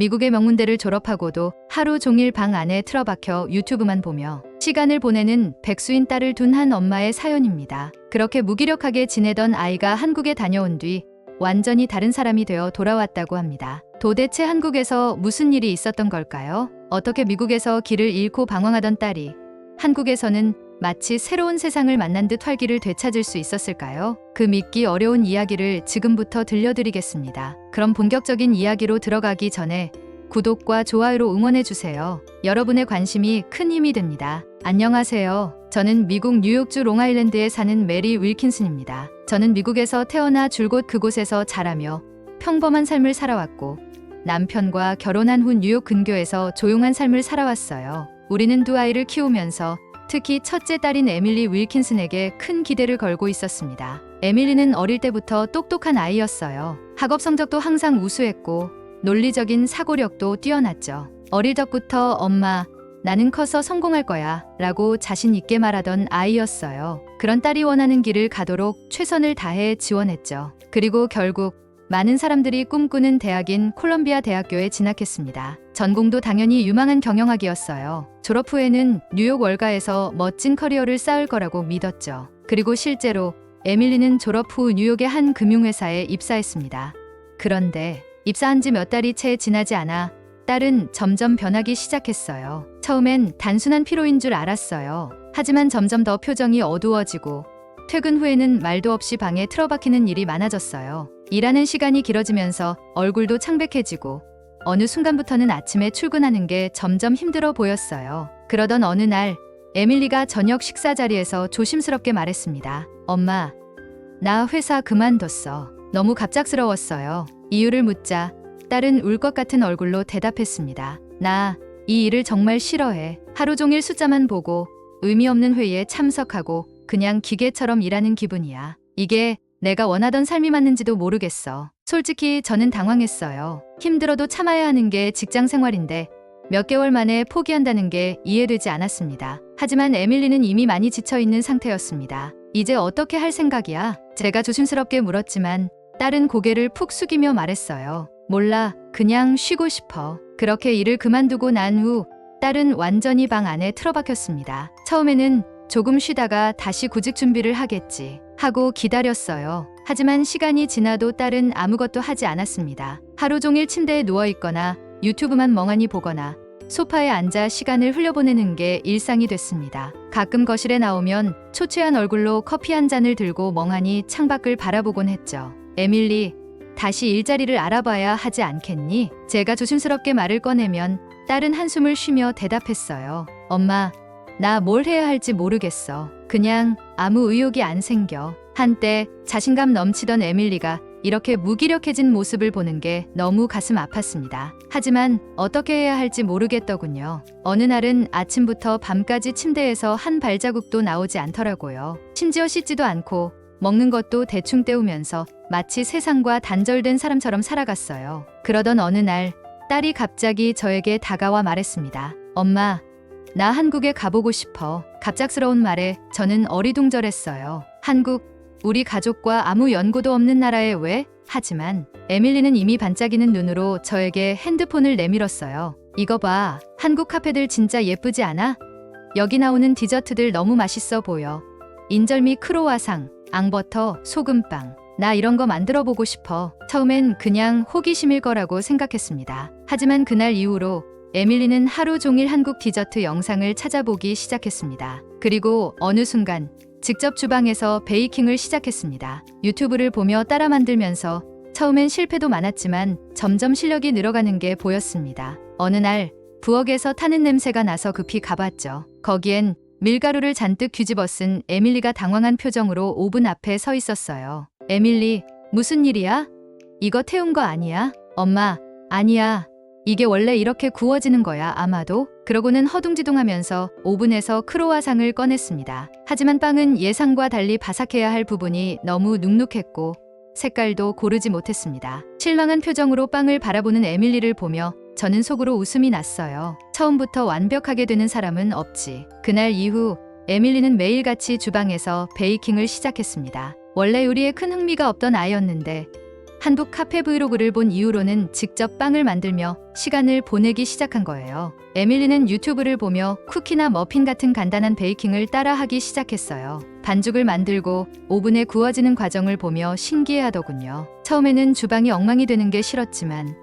미국의 명문대를 졸업하고도 하루 종일 방 안에 틀어박혀 유튜브만 보며 시간을 보내는 백수인 딸을 둔 한 엄마의 사연입니다. 그렇게 무기력하게 지내던 아이가 한국에 다녀온 뒤 완전히 다른 사람이 되어 돌아왔다고 합니다. 도대체 한국에서 무슨 일이 있었던 걸까요? 어떻게 미국에서 길을 잃고 방황하던 딸이 한국에서는 마치 새로운 세상을 만난 듯 활기를 되찾을 수 있었을까요? 그 믿기 어려운 이야기를 지금부터 들려드리겠습니다. 그럼 본격적인 이야기로 들어가기 전에 구독과 좋아요로 응원해주세요. 여러분의 관심이 큰 힘이 됩니다. 안녕하세요. 저는 미국 뉴욕주 롱아일랜드에 사는 메리 윌킨슨입니다. 저는 미국에서 태어나 줄곧 그곳에서 자라며 평범한 삶을 살아왔고 남편과 결혼한 후 뉴욕 근교에서 조용한 삶을 살아왔어요. 우리는 두 아이를 키우면서 특히 첫째 딸인 에밀리 윌킨슨에게 큰 기대를 걸고 있었습니다. 에밀리는 어릴 때부터 똑똑한 아이였어요. 학업 성적도 항상 우수했고 논리적인 사고력도 뛰어났죠. 어릴 적부터 엄마, 나는 커서 성공할 거야 라고 자신 있게 말하던 아이였어요. 그런 딸이 원하는 길을 가도록 최선을 다해 지원했죠. 그리고 결국 많은 사람들이 꿈꾸는 대학인 콜럼비아 대학교에 진학했습니다. 전공도 당연히 유망한 경영학이었어요. 졸업 후에는 뉴욕 월가에서 멋진 커리어를 쌓을 거라고 믿었죠. 그리고 실제로 에밀리는 졸업 후 뉴욕의 한 금융회사에 입사했습니다. 그런데 입사한 지 몇 달이 채 지나지 않아 딸은 점점 변하기 시작했어요. 처음엔 단순한 피로인 줄 알았어요. 하지만 점점 더 표정이 어두워지고 퇴근 후에는 말도 없이 방에 틀어박히는 일이 많아졌어요. 일하는 시간이 길어지면서 얼굴도 창백해지고 어느 순간부터는 아침에 출근하는 게 점점 힘들어 보였어요. 그러던 어느 날 에밀리가 저녁 식사 자리에서 조심스럽게 말했습니다. 엄마, 나 회사 그만뒀어. 너무 갑작스러웠어요. 이유를 묻자 딸은 울 것 같은 얼굴로 대답했습니다. 나 이 일을 정말 싫어해. 하루 종일 숫자만 보고 의미 없는 회의에 참석하고 그냥 기계처럼 일하는 기분이야. 이게 내가 원하던 삶이 맞는지도 모르겠어. 솔직히 저는 당황했어요. 힘들어도 참아야 하는 게 직장 생활인데 몇 개월 만에 포기한다는 게 이해되지 않았습니다. 하지만 에밀리는 이미 많이 지쳐있는 상태였습니다. 이제 어떻게 할 생각이야? 제가 조심스럽게 물었지만 딸은 고개를 푹 숙이며 말했어요. 몰라, 그냥 쉬고 싶어. 그렇게 일을 그만두고 난 후 딸은 완전히 방 안에 틀어박혔습니다. 처음에는 조금 쉬다가 다시 구직 준비를 하겠지 하고 기다렸어요. 하지만 시간이 지나도 딸은 아무것도 하지 않았습니다. 하루 종일 침대에 누워 있거나 유튜브만 멍하니 보거나 소파에 앉아 시간을 흘려보내는 게 일상이 됐습니다. 가끔 거실에 나오면 초췌한 얼굴로 커피 한 잔을 들고 멍하니 창밖을 바라보곤 했죠. 에밀리, 다시 일자리를 알아봐야 하지 않겠니? 제가 조심스럽게 말을 꺼내면 딸은 한숨을 쉬며 대답했어요. 엄마, 나 뭘 해야 할지 모르겠어. 그냥 아무 의욕이 안 생겨. 한때 자신감 넘치던 에밀리가 이렇게 무기력해진 모습을 보는 게 너무 가슴 아팠습니다. 하지만 어떻게 해야 할지 모르겠더군요. 어느 날은 아침부터 밤까지 침대에서 한 발자국도 나오지 않더라고요. 심지어 씻지도 않고 먹는 것도 대충 때우면서 마치 세상과 단절된 사람처럼 살아갔어요. 그러던 어느 날 딸이 갑자기 저에게 다가와 말했습니다. 엄마, 나 한국에 가보고 싶어. 갑작스러운 말에 저는 어리둥절했어요. 한국, 우리 가족과 아무 연고도 없는 나라에 왜? 하지만 에밀리는 이미 반짝이는 눈으로 저에게 핸드폰을 내밀었어요. 이거 봐. 한국 카페들 진짜 예쁘지 않아? 여기 나오는 디저트들 너무 맛있어 보여. 인절미 크로와상, 앙버터, 소금빵. 나 이런 거 만들어 보고 싶어. 처음엔 그냥 호기심일 거라고 생각했습니다. 하지만 그날 이후로 에밀리는 하루 종일 한국 디저트 영상을 찾아보기 시작했습니다. 그리고 어느 순간 직접 주방에서 베이킹을 시작했습니다. 유튜브를 보며 따라 만들면서 처음엔 실패도 많았지만 점점 실력이 늘어가는 게 보였습니다. 어느 날 부엌에서 타는 냄새가 나서 급히 가봤죠. 거기엔 밀가루를 잔뜩 뒤집어 쓴 에밀리가 당황한 표정으로 오븐 앞에 서 있었어요. 에밀리, 무슨 일이야? 이거 태운 거 아니야? 엄마, 아니야. 이게 원래 이렇게 구워지는 거야, 아마도. 그러고는 허둥지둥하면서 오븐에서 크로와상을 꺼냈습니다. 하지만 빵은 예상과 달리 바삭해야 할 부분이 너무 눅눅했고 색깔도 고르지 못했습니다. 실망한 표정으로 빵을 바라보는 에밀리를 보며 저는 속으로 웃음이 났어요. 처음부터 완벽하게 되는 사람은 없지. 그날 이후 에밀리는 매일같이 주방에서 베이킹을 시작했습니다. 원래 요리에 큰 흥미가 없던 아이였는데 한국 카페 브이로그를 본 이후로는 직접 빵을 만들며 시간을 보내기 시작한 거예요. 에밀리는 유튜브를 보며 쿠키나 머핀 같은 간단한 베이킹을 따라하기 시작했어요. 반죽을 만들고 오븐에 구워지는 과정을 보며 신기해하더군요. 처음에는 주방이 엉망이 되는 게 싫었지만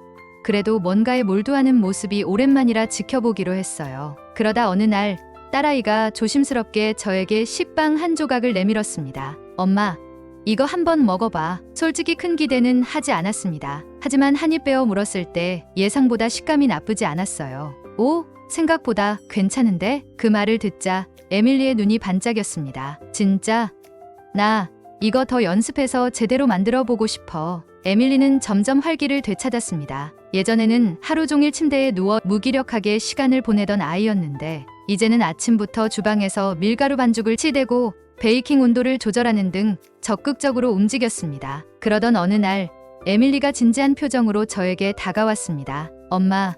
그래도 뭔가에 몰두하는 모습이 오랜만이라 지켜보기로 했어요. 그러다 어느 날 딸아이가 조심스럽게 저에게 식빵 한 조각을 내밀었습니다. 엄마, 이거 한번 먹어봐. 솔직히 큰 기대는 하지 않았습니다. 하지만 한입 빼어 물었을 때 예상보다 식감이 나쁘지 않았어요. 오, 생각보다 괜찮은데? 그 말을 듣자 에밀리의 눈이 반짝였습니다. 진짜? 나 이거 더 연습해서 제대로 만들어 보고 싶어. 에밀리는 점점 활기를 되찾았습니다. 예전에는 하루 종일 침대에 누워 무기력하게 시간을 보내던 아이였는데 이제는 아침부터 주방에서 밀가루 반죽을 치대고 베이킹 온도를 조절하는 등 적극적으로 움직였습니다. 그러던 어느 날 에밀리가 진지한 표정으로 저에게 다가왔습니다. 엄마,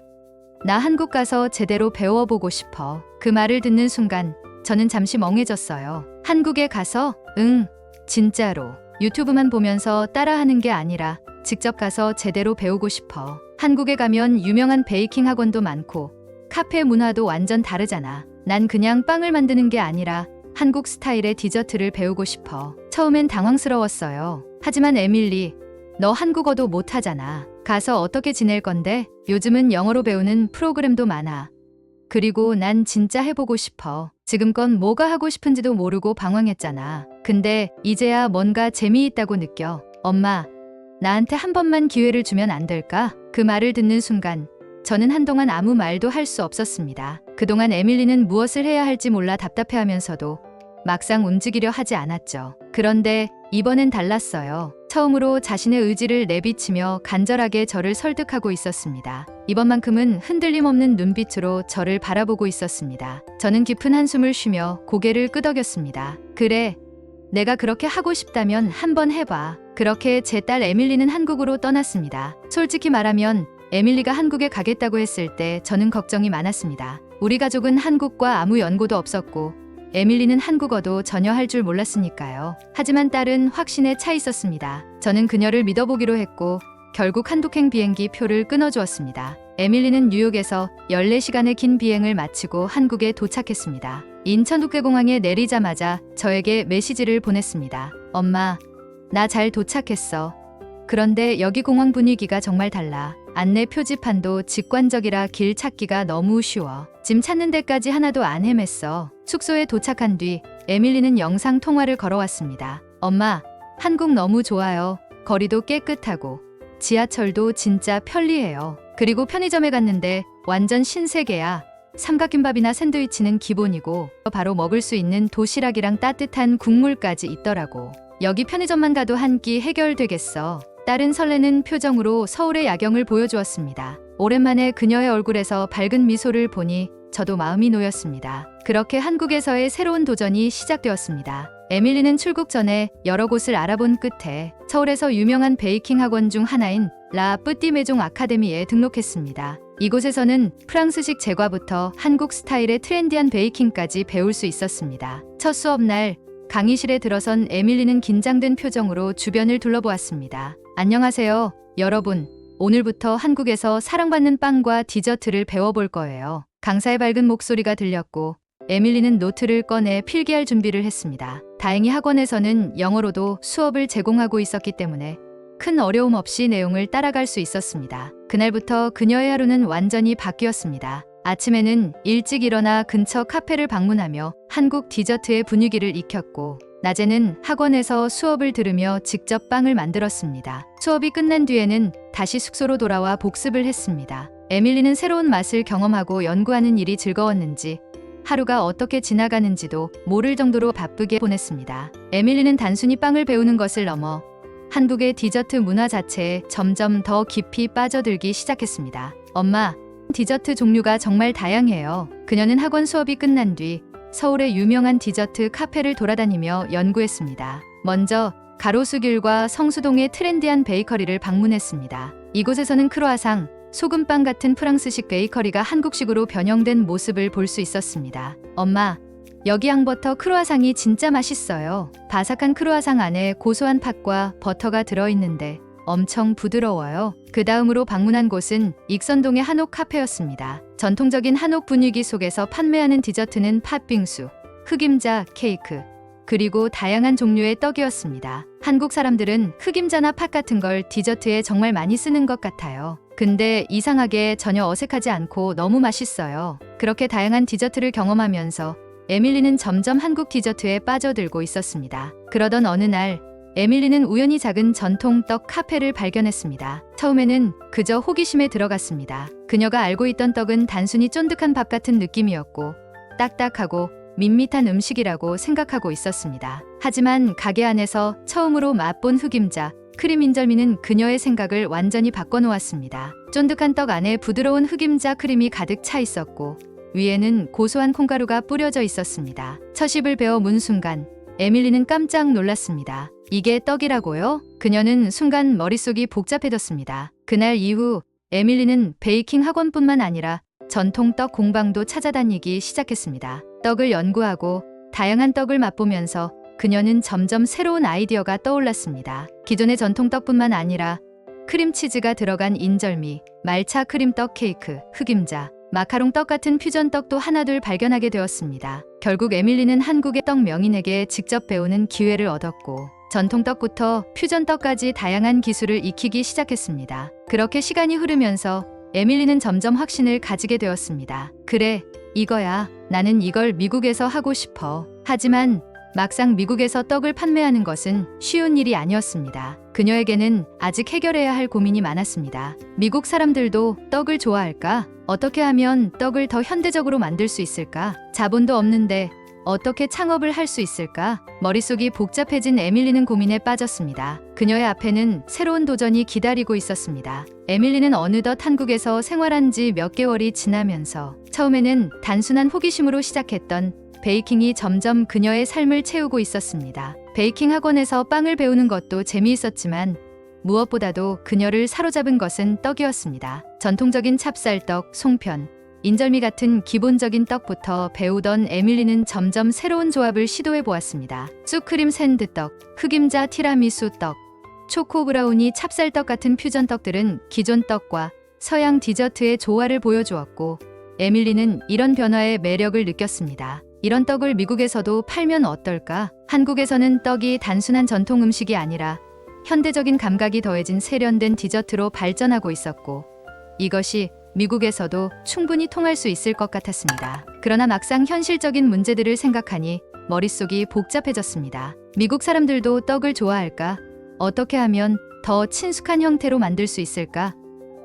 나 한국 가서 제대로 배워보고 싶어. 그 말을 듣는 순간 저는 잠시 멍해졌어요. 한국에 가서? 응, 진짜로. 유튜브만 보면서 따라하는 게 아니라 직접 가서 제대로 배우고 싶어. 한국에 가면 유명한 베이킹 학원도 많고 카페 문화도 완전 다르잖아. 난 그냥 빵을 만드는 게 아니라 한국 스타일의 디저트를 배우고 싶어. 처음엔 당황스러웠어요. 하지만 에밀리, 너 한국어도 못하잖아. 가서 어떻게 지낼 건데? 요즘은 영어로 배우는 프로그램도 많아. 그리고 난 진짜 해보고 싶어. 지금껏 뭐가 하고 싶은지도 모르고 방황했잖아. 근데 이제야 뭔가 재미있다고 느껴. 엄마, 나한테 한 번만 기회를 주면 안 될까? 그 말을 듣는 순간 저는 한동안 아무 말도 할 수 없었습니다. 그동안 에밀리는 무엇을 해야 할지 몰라 답답해하면서도 막상 움직이려 하지 않았죠. 그런데 이번엔 달랐어요. 처음으로 자신의 의지를 내비치며 간절하게 저를 설득하고 있었습니다. 이번만큼은 흔들림 없는 눈빛으로 저를 바라보고 있었습니다. 저는 깊은 한숨을 쉬며 고개를 끄덕였습니다. 그래, 내가 그렇게 하고 싶다면 한번 해봐. 그렇게 제 딸 에밀리는 한국으로 떠났습니다. 솔직히 말하면 에밀리가 한국에 가겠다고 했을 때 저는 걱정이 많았습니다. 우리 가족은 한국과 아무 연고도 없었고 에밀리는 한국어도 전혀 할 줄 몰랐으니까요. 하지만 딸은 확신에 차 있었습니다. 저는 그녀를 믿어보기로 했고 결국 한국행 비행기 표를 끊어주었습니다. 에밀리는 뉴욕에서 14시간의 긴 비행을 마치고 한국에 도착했습니다. 인천국제공항에 내리자마자 저에게 메시지를 보냈습니다. 엄마, 나 잘 도착했어. 그런데 여기 공항 분위기가 정말 달라. 안내 표지판도 직관적이라 길 찾기가 너무 쉬워. 짐 찾는 데까지 하나도 안 헤맸어. 숙소에 도착한 뒤 에밀리는 영상 통화를 걸어왔습니다. 엄마, 한국 너무 좋아요. 거리도 깨끗하고 지하철도 진짜 편리해요. 그리고 편의점에 갔는데 완전 신세계야. 삼각김밥이나 샌드위치는 기본이고 바로 먹을 수 있는 도시락이랑 따뜻한 국물까지 있더라고. 여기 편의점만 가도 한 끼 해결되겠어. 딸은 설레는 표정으로 서울의 야경을 보여주었습니다. 오랜만에 그녀의 얼굴에서 밝은 미소를 보니 저도 마음이 놓였습니다. 그렇게 한국에서의 새로운 도전이 시작되었습니다. 에밀리는 출국 전에 여러 곳을 알아본 끝에 서울에서 유명한 베이킹 학원 중 하나인 라 뿌띠 메종 아카데미에 등록했습니다. 이곳에서는 프랑스식 제과부터 한국 스타일의 트렌디한 베이킹까지 배울 수 있었습니다. 첫 수업 날 강의실에 들어선 에밀리는 긴장된 표정으로 주변을 둘러보았습니다. 안녕하세요, 여러분. 오늘부터 한국에서 사랑받는 빵과 디저트를 배워볼 거예요. 강사의 밝은 목소리가 들렸고 에밀리는 노트를 꺼내 필기할 준비를 했습니다. 다행히 학원에서는 영어로도 수업을 제공하고 있었기 때문에 큰 어려움 없이 내용을 따라갈 수 있었습니다. 그날부터 그녀의 하루는 완전히 바뀌었습니다. 아침에는 일찍 일어나 근처 카페를 방문하며 한국 디저트의 분위기를 익혔고 낮에는 학원에서 수업을 들으며 직접 빵을 만들었습니다. 수업이 끝난 뒤에는 다시 숙소로 돌아와 복습을 했습니다. 에밀리는 새로운 맛을 경험하고 연구하는 일이 즐거웠는지 하루가 어떻게 지나가는지도 모를 정도로 바쁘게 보냈습니다. 에밀리는 단순히 빵을 배우는 것을 넘어 한국의 디저트 문화 자체에 점점 더 깊이 빠져들기 시작했습니다. 엄마, 디저트 종류가 정말 다양해요. 그녀는 학원 수업이 끝난 뒤 서울의 유명한 디저트 카페를 돌아다니며 연구했습니다. 먼저 가로수길과 성수동의 트렌디한 베이커리를 방문했습니다. 이곳에서는 크로아상, 소금빵 같은 프랑스식 베이커리가 한국식으로 변형된 모습을 볼 수 있었습니다. 엄마, 여기 양버터 크로아상이 진짜 맛있어요. 바삭한 크로아상 안에 고소한 팥과 버터가 들어있는데 엄청 부드러워요. 그 다음으로 방문한 곳은 익선동의 한옥 카페였습니다. 전통적인 한옥 분위기 속에서 판매하는 디저트는 팥빙수, 흑임자, 케이크, 그리고 다양한 종류의 떡이었습니다. 한국 사람들은 흑임자나 팥 같은 걸 디저트에 정말 많이 쓰는 것 같아요. 근데 이상하게 전혀 어색하지 않고 너무 맛있어요. 그렇게 다양한 디저트를 경험하면서 에밀리는 점점 한국 디저트에 빠져들고 있었습니다. 그러던 어느 날 에밀리는 우연히 작은 전통 떡 카페를 발견했습니다. 처음에는 그저 호기심에 들어갔습니다. 그녀가 알고 있던 떡은 단순히 쫀득한 밥 같은 느낌이었고 딱딱하고 밋밋한 음식이라고 생각하고 있었습니다. 하지만 가게 안에서 처음으로 맛본 흑임자, 크림 인절미는 그녀의 생각을 완전히 바꿔놓았습니다. 쫀득한 떡 안에 부드러운 흑임자 크림이 가득 차 있었고 위에는 고소한 콩가루가 뿌려져 있었습니다. 첫 입을 베어 문 순간 에밀리는 깜짝 놀랐습니다. 이게 떡이라고요? 그녀는 순간 머릿속이 복잡해졌습니다. 그날 이후 에밀리는 베이킹 학원뿐만 아니라 전통 떡 공방도 찾아다니기 시작했습니다. 떡을 연구하고 다양한 떡을 맛보면서 그녀는 점점 새로운 아이디어가 떠올랐습니다. 기존의 전통 떡뿐만 아니라 크림치즈가 들어간 인절미, 말차 크림떡 케이크, 흑임자, 마카롱 떡 같은 퓨전 떡도 하나둘 발견하게 되었습니다. 결국 에밀리는 한국의 떡 명인에게 직접 배우는 기회를 얻었고 전통 떡부터 퓨전 떡까지 다양한 기술을 익히기 시작했습니다. 그렇게 시간이 흐르면서 에밀리는 점점 확신을 가지게 되었습니다. 그래, 이거야. 나는 이걸 미국에서 하고 싶어. 하지만 막상 미국에서 떡을 판매하는 것은 쉬운 일이 아니었습니다. 그녀에게는 아직 해결해야 할 고민이 많았습니다. 미국 사람들도 떡을 좋아할까? 어떻게 하면 떡을 더 현대적으로 만들 수 있을까? 자본도 없는데 어떻게 창업을 할 수 있을까? 머릿속이 복잡해진 에밀리는 고민에 빠졌습니다. 그녀의 앞에는 새로운 도전이 기다리고 있었습니다. 에밀리는 어느덧 한국에서 생활한 지 몇 개월이 지나면서 처음에는 단순한 호기심으로 시작했던 베이킹이 점점 그녀의 삶을 채우고 있었습니다. 베이킹 학원에서 빵을 배우는 것도 재미있었지만 무엇보다도 그녀를 사로잡은 것은 떡이었습니다. 전통적인 찹쌀떡, 송편, 인절미 같은 기본적인 떡부터 배우던 에밀리는 점점 새로운 조합을 시도해 보았습니다. 쑥크림 샌드떡, 흑임자 티라미수 떡, 초코 브라우니 찹쌀떡 같은 퓨전 떡들은 기존 떡과 서양 디저트의 조화를 보여주었고 에밀리는 이런 변화의 매력을 느꼈습니다. 이런 떡을 미국에서도 팔면 어떨까? 한국에서는 떡이 단순한 전통 음식이 아니라 현대적인 감각이 더해진 세련된 디저트로 발전하고 있었고 이것이 미국에서도 충분히 통할 수 있을 것 같았습니다. 그러나 막상 현실적인 문제들을 생각하니 머릿속이 복잡해졌습니다. 미국 사람들도 떡을 좋아할까? 어떻게 하면 더 친숙한 형태로 만들 수 있을까?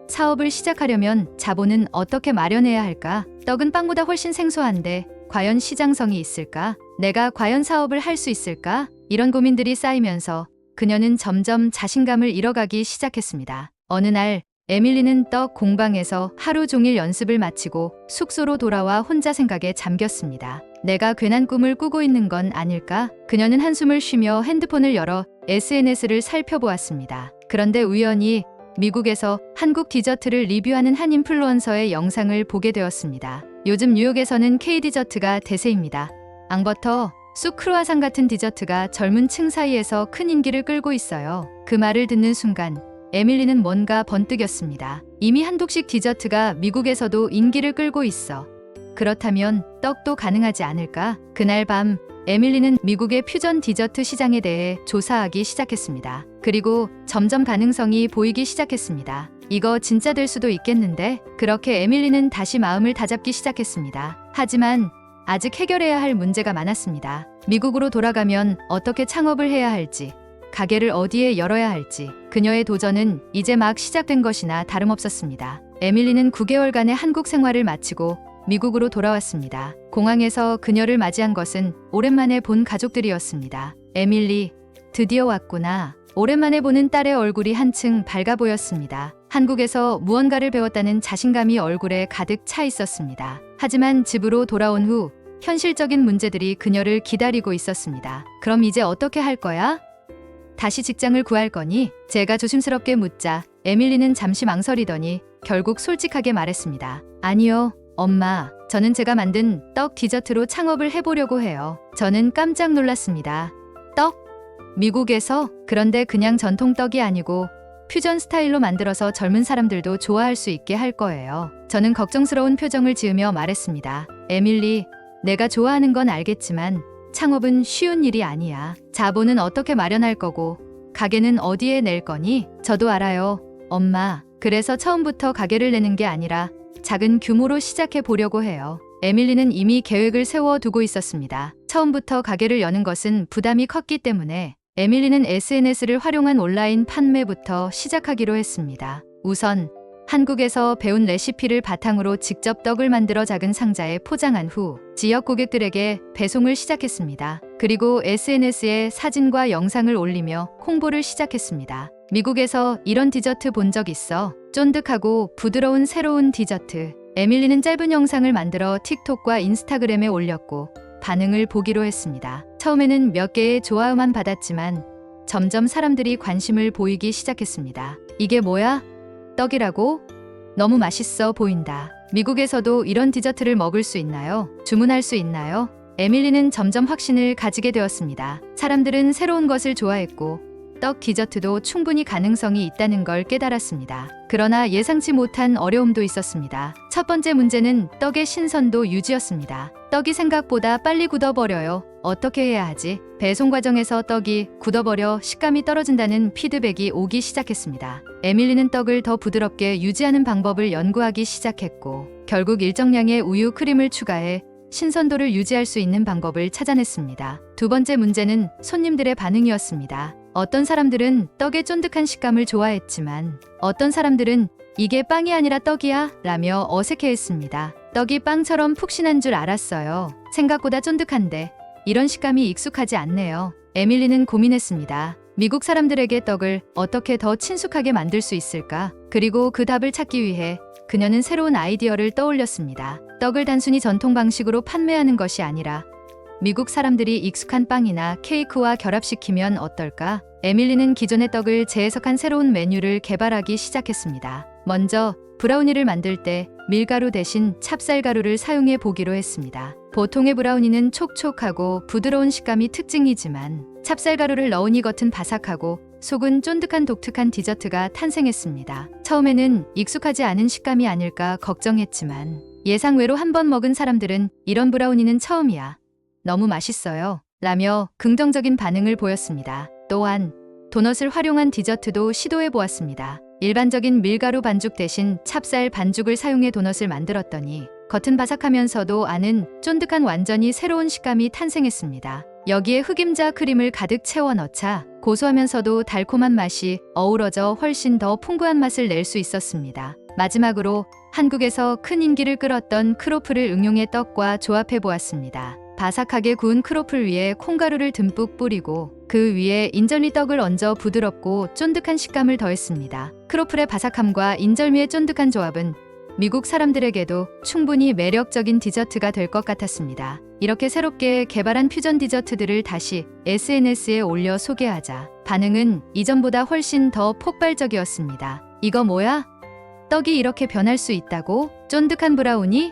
사업을 시작하려면 자본은 어떻게 마련해야 할까? 떡은 빵보다 훨씬 생소한데 과연 시장성이 있을까? 내가 과연 사업을 할 수 있을까? 이런 고민들이 쌓이면서 그녀는 점점 자신감을 잃어가기 시작했습니다. 어느 날 에밀리는 떡 공방에서 하루 종일 연습을 마치고 숙소로 돌아와 혼자 생각에 잠겼습니다. 내가 괜한 꿈을 꾸고 있는 건 아닐까? 그녀는 한숨을 쉬며 핸드폰을 열어 SNS를 살펴보았습니다. 그런데 우연히 미국에서 한국 디저트를 리뷰하는 한 인플루언서의 영상을 보게 되었습니다. 요즘 뉴욕에서는 K-디저트가 대세입니다. 앙버터, 쑥 크루아상 같은 디저트가 젊은 층 사이에서 큰 인기를 끌고 있어요. 그 말을 듣는 순간 에밀리는 뭔가 번뜩였습니다. 이미 한국식 디저트가 미국에서도 인기를 끌고 있어. 그렇다면 떡도 가능하지 않을까? 그날 밤 에밀리는 미국의 퓨전 디저트 시장에 대해 조사하기 시작했습니다. 그리고 점점 가능성이 보이기 시작했습니다. 이거 진짜 될 수도 있겠는데? 그렇게 에밀리는 다시 마음을 다잡기 시작했습니다. 하지만 아직 해결해야 할 문제가 많았습니다. 미국으로 돌아가면 어떻게 창업을 해야 할지, 가게를 어디에 열어야 할지, 그녀의 도전은 이제 막 시작된 것이나 다름없었습니다. 에밀리는 9개월간의 한국 생활을 마치고 미국으로 돌아왔습니다. 공항에서 그녀를 맞이한 것은 오랜만에 본 가족들이었습니다. 에밀리, 드디어 왔구나. 오랜만에 보는 딸의 얼굴이 한층 밝아 보였습니다. 한국에서 무언가를 배웠다는 자신감이 얼굴에 가득 차 있었습니다. 하지만 집으로 돌아온 후 현실적인 문제들이 그녀를 기다리고 있었습니다. 그럼 이제 어떻게 할 거야? 다시 직장을 구할 거니? 제가 조심스럽게 묻자 에밀리는 잠시 망설이더니 결국 솔직하게 말했습니다. 아니요, 엄마. 저는 제가 만든 떡 디저트로 창업을 해보려고 해요. 저는 깜짝 놀랐습니다. 떡? 미국에서? 그런데 그냥 전통 떡이 아니고 퓨전 스타일로 만들어서 젊은 사람들도 좋아할 수 있게 할 거예요. 저는 걱정스러운 표정을 지으며 말했습니다. 에밀리, 내가 좋아하는 건 알겠지만 창업은 쉬운 일이 아니야. 자본은 어떻게 마련할 거고 가게는 어디에 낼 거니? 저도 알아요. 엄마. 그래서 처음부터 가게를 내는 게 아니라 작은 규모로 시작해 보려고 해요. 에밀리는 이미 계획을 세워 두고 있었습니다. 처음부터 가게를 여는 것은 부담이 컸기 때문에 에밀리는 SNS를 활용한 온라인 판매부터 시작하기로 했습니다. 우선 한국에서 배운 레시피를 바탕으로 직접 떡을 만들어 작은 상자에 포장한 후 지역 고객들에게 배송을 시작했습니다. 그리고 SNS에 사진과 영상을 올리며 홍보를 시작했습니다. 미국에서 이런 디저트 본 적 있어. 쫀득하고 부드러운 새로운 디저트. 에밀리는 짧은 영상을 만들어 틱톡과 인스타그램에 올렸고 반응을 보기로 했습니다. 처음에는 몇 개의 좋아요만 받았지만 점점 사람들이 관심을 보이기 시작했습니다. 이게 뭐야? 떡이라고? 너무 맛있어 보인다. 미국에서도 이런 디저트를 먹을 수 있나요? 주문할 수 있나요? 에밀리는 점점 확신을 가지게 되었습니다. 사람들은 새로운 것을 좋아했고 떡 디저트도 충분히 가능성이 있다는 걸 깨달았습니다. 그러나 예상치 못한 어려움도 있었습니다. 첫 번째 문제는 떡의 신선도 유지였습니다. 떡이 생각보다 빨리 굳어버려요. 어떻게 해야 하지? 배송 과정에서 떡이 굳어버려 식감이 떨어진다는 피드백이 오기 시작했습니다. 에밀리는 떡을 더 부드럽게 유지하는 방법을 연구하기 시작했고, 결국 일정량의 우유 크림을 추가해 신선도를 유지할 수 있는 방법을 찾아냈습니다. 두 번째 문제는 손님들의 반응이었습니다. 어떤 사람들은 떡의 쫀득한 식감을 좋아했지만 어떤 사람들은 이게 빵이 아니라 떡이야 라며 어색해했습니다. 떡이 빵처럼 푹신한 줄 알았어요. 생각보다 쫀득한데 이런 식감이 익숙하지 않네요. 에밀리는 고민했습니다. 미국 사람들에게 떡을 어떻게 더 친숙하게 만들 수 있을까? 그리고 그 답을 찾기 위해 그녀는 새로운 아이디어를 떠올렸습니다. 떡을 단순히 전통 방식으로 판매하는 것이 아니라 미국 사람들이 익숙한 빵이나 케이크와 결합시키면 어떨까? 에밀리는 기존의 떡을 재해석한 새로운 메뉴를 개발하기 시작했습니다. 먼저 브라우니를 만들 때 밀가루 대신 찹쌀가루를 사용해 보기로 했습니다. 보통의 브라우니는 촉촉하고 부드러운 식감이 특징이지만 찹쌀가루를 넣으니 겉은 바삭하고 속은 쫀득한 독특한 디저트가 탄생했습니다. 처음에는 익숙하지 않은 식감이 아닐까 걱정했지만 예상외로 한 번 먹은 사람들은 이런 브라우니는 처음이야. 너무 맛있어요. 라며 긍정적인 반응을 보였습니다. 또한 도넛을 활용한 디저트도 시도해 보았습니다. 일반적인 밀가루 반죽 대신 찹쌀 반죽을 사용해 도넛을 만들었더니 겉은 바삭하면서도 안은 쫀득한 완전히 새로운 식감이 탄생했습니다. 여기에 흑임자 크림을 가득 채워 넣자 고소하면서도 달콤한 맛이 어우러져 훨씬 더 풍부한 맛을 낼 수 있었습니다. 마지막으로 한국에서 큰 인기를 끌었던 크로플을 응용해 떡과 조합해 보았습니다. 바삭하게 구운 크로플 위에 콩가루를 듬뿍 뿌리고 그 위에 인절미 떡을 얹어 부드럽고 쫀득한 식감을 더했습니다. 크로플의 바삭함과 인절미의 쫀득한 조합은 미국 사람들에게도 충분히 매력적인 디저트가 될 것 같았습니다. 이렇게 새롭게 개발한 퓨전 디저트들을 다시 SNS에 올려 소개하자 반응은 이전보다 훨씬 더 폭발적이었습니다. 이거 뭐야? 떡이 이렇게 변할 수 있다고? 쫀득한 브라우니?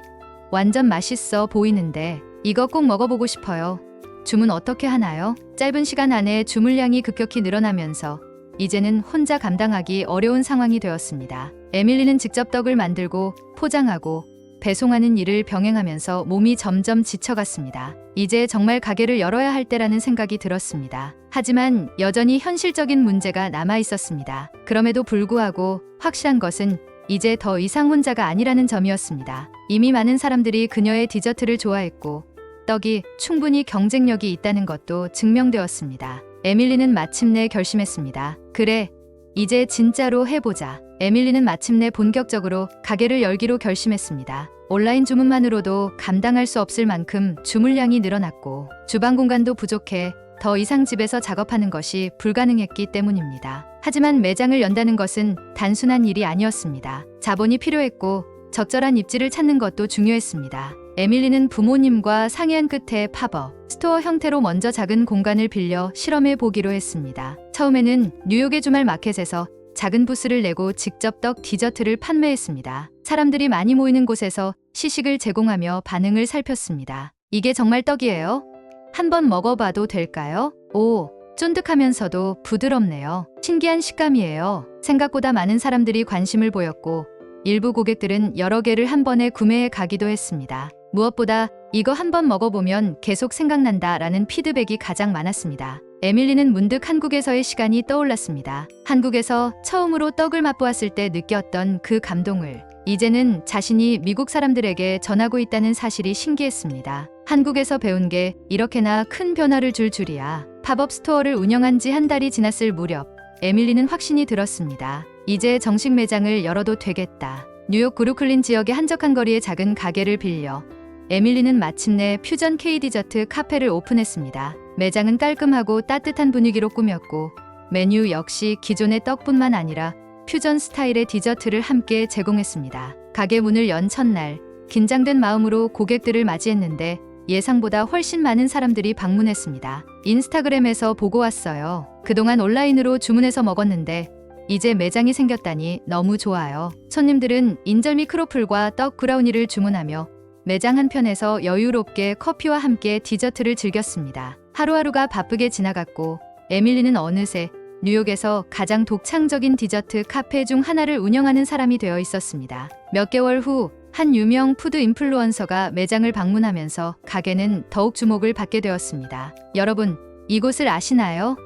완전 맛있어 보이는데 이거 꼭 먹어보고 싶어요. 주문 어떻게 하나요? 짧은 시간 안에 주문량이 급격히 늘어나면서 이제는 혼자 감당하기 어려운 상황이 되었습니다. 에밀리는 직접 떡을 만들고 포장하고 배송하는 일을 병행하면서 몸이 점점 지쳐갔습니다. 이제 정말 가게를 열어야 할 때라는 생각이 들었습니다. 하지만 여전히 현실적인 문제가 남아 있었습니다. 그럼에도 불구하고 확실한 것은 이제 더 이상 혼자가 아니라는 점이었습니다. 이미 많은 사람들이 그녀의 디저트를 좋아했고 떡이 충분히 경쟁력이 있다는 것도 증명되었습니다. 에밀리는 마침내 결심했습니다. 그래, 이제 진짜로 해보자. 에밀리는 마침내 본격적으로 가게를 열기로 결심했습니다. 온라인 주문만으로도 감당할 수 없을 만큼 주문량이 늘어났고 주방 공간도 부족해 더 이상 집에서 작업하는 것이 불가능했기 때문입니다. 하지만 매장을 연다는 것은 단순한 일이 아니었습니다. 자본이 필요했고 적절한 입지를 찾는 것도 중요했습니다. 에밀리는 부모님과 상의한 끝에 팝업, 스토어 형태로 먼저 작은 공간을 빌려 실험해 보기로 했습니다. 처음에는 뉴욕의 주말 마켓에서 작은 부스를 내고 직접 떡 디저트를 판매했습니다. 사람들이 많이 모이는 곳에서 시식을 제공하며 반응을 살폈습니다. 이게 정말 떡이에요? 한번 먹어봐도 될까요? 오, 쫀득하면서도 부드럽네요. 신기한 식감이에요. 생각보다 많은 사람들이 관심을 보였고 일부 고객들은 여러 개를 한 번에 구매해 가기도 했습니다. 무엇보다 이거 한번 먹어보면 계속 생각난다 라는 피드백이 가장 많았습니다. 에밀리는 문득 한국에서의 시간이 떠올랐습니다. 한국에서 처음으로 떡을 맛보았을 때 느꼈던 그 감동을 이제는 자신이 미국 사람들에게 전하고 있다는 사실이 신기했습니다. 한국에서 배운 게 이렇게나 큰 변화를 줄 줄이야. 팝업 스토어를 운영한 지 한 달이 지났을 무렵 에밀리는 확신이 들었습니다. 이제 정식 매장을 열어도 되겠다. 뉴욕 브루클린 지역의 한적한 거리의 작은 가게를 빌려 에밀리는 마침내 퓨전 K 디저트 카페를 오픈했습니다. 매장은 깔끔하고 따뜻한 분위기로 꾸몄고 메뉴 역시 기존의 떡뿐만 아니라 퓨전 스타일의 디저트를 함께 제공했습니다. 가게 문을 연 첫날 긴장된 마음으로 고객들을 맞이했는데 예상보다 훨씬 많은 사람들이 방문했습니다. 인스타그램에서 보고 왔어요. 그동안 온라인으로 주문해서 먹었는데 이제 매장이 생겼다니 너무 좋아요. 손님들은 인절미 크로플과 떡 브라우니를 주문하며 매장 한편에서 여유롭게 커피와 함께 디저트를 즐겼습니다. 하루하루가 바쁘게 지나갔고 에밀리는 어느새 뉴욕에서 가장 독창적인 디저트 카페 중 하나를 운영하는 사람이 되어 있었습니다. 몇 개월 후 한 유명 푸드 인플루언서가 매장을 방문하면서 가게는 더욱 주목을 받게 되었습니다. 여러분, 이곳을 아시나요?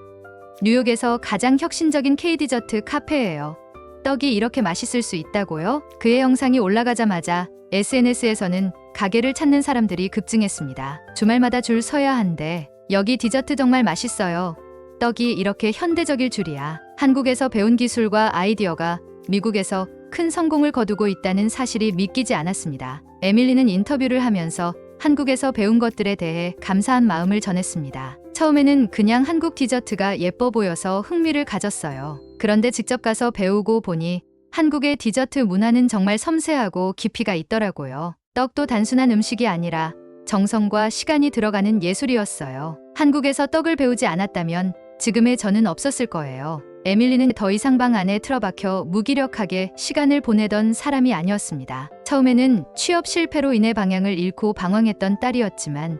뉴욕에서 가장 혁신적인 K 디저트 카페예요. 떡이 이렇게 맛있을 수 있다고요? 그의 영상이 올라가자마자 SNS에서는 가게를 찾는 사람들이 급증했습니다. 주말마다 줄 서야 한데 여기 디저트 정말 맛있어요. 떡이 이렇게 현대적일 줄이야. 한국에서 배운 기술과 아이디어가 미국에서 큰 성공을 거두고 있다는 사실이 믿기지 않았습니다. 에밀리는 인터뷰를 하면서 한국에서 배운 것들에 대해 감사한 마음을 전했습니다. 처음에는 그냥 한국 디저트가 예뻐 보여서 흥미를 가졌어요. 그런데 직접 가서 배우고 보니 한국의 디저트 문화는 정말 섬세하고 깊이가 있더라고요. 떡도 단순한 음식이 아니라 정성과 시간이 들어가는 예술이었어요. 한국에서 떡을 배우지 않았다면 지금의 저는 없었을 거예요. 에밀리는 더 이상 방 안에 틀어박혀 무기력하게 시간을 보내던 사람이 아니었습니다. 처음에는 취업 실패로 인해 방향을 잃고 방황했던 딸이었지만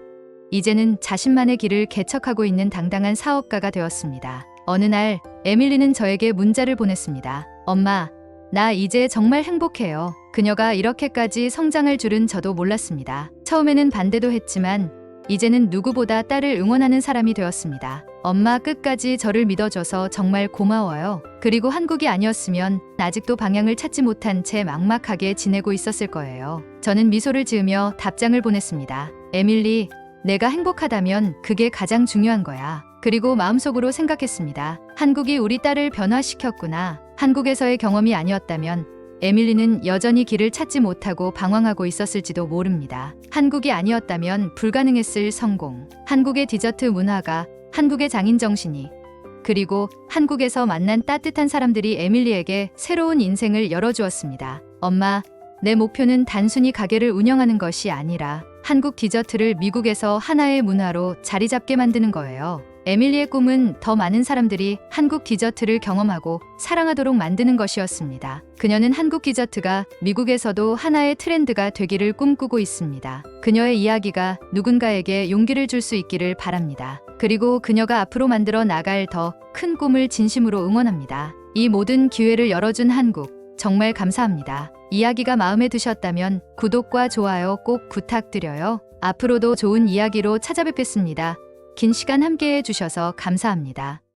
이제는 자신만의 길을 개척하고 있는 당당한 사업가가 되었습니다. 어느 날 에밀리는 저에게 문자를 보냈습니다. 엄마, 나 이제 정말 행복해요. 그녀가 이렇게까지 성장할 줄은 저도 몰랐습니다. 처음에는 반대도 했지만 이제는 누구보다 딸을 응원하는 사람이 되었습니다. 엄마 끝까지 저를 믿어줘서 정말 고마워요. 그리고 한국이 아니었으면 아직도 방향을 찾지 못한 채 막막하게 지내고 있었을 거예요. 저는 미소를 지으며 답장을 보냈습니다. 에밀리, 내가 행복하다면 그게 가장 중요한 거야. 그리고 마음속으로 생각했습니다. 한국이 우리 딸을 변화시켰구나. 한국에서의 경험이 아니었다면 에밀리는 여전히 길을 찾지 못하고 방황하고 있었을지도 모릅니다. 한국이 아니었다면 불가능했을 성공. 한국의 디저트 문화가, 한국의 장인 정신이, 그리고 한국에서 만난 따뜻한 사람들이 에밀리에게 새로운 인생을 열어주었습니다. 엄마, 내 목표는 단순히 가게를 운영하는 것이 아니라 한국 디저트를 미국에서 하나의 문화로 자리 잡게 만드는 거예요. 에밀리의 꿈은 더 많은 사람들이 한국 디저트를 경험하고 사랑하도록 만드는 것이었습니다. 그녀는 한국 디저트가 미국에서도 하나의 트렌드가 되기를 꿈꾸고 있습니다. 그녀의 이야기가 누군가에게 용기를 줄 수 있기를 바랍니다. 그리고 그녀가 앞으로 만들어 나갈 더 큰 꿈을 진심으로 응원합니다. 이 모든 기회를 열어준 한국, 정말 감사합니다. 이야기가 마음에 드셨다면 구독과 좋아요 꼭 부탁드려요. 앞으로도 좋은 이야기로 찾아뵙겠습니다. 긴 시간 함께 해 주셔서 감사합니다.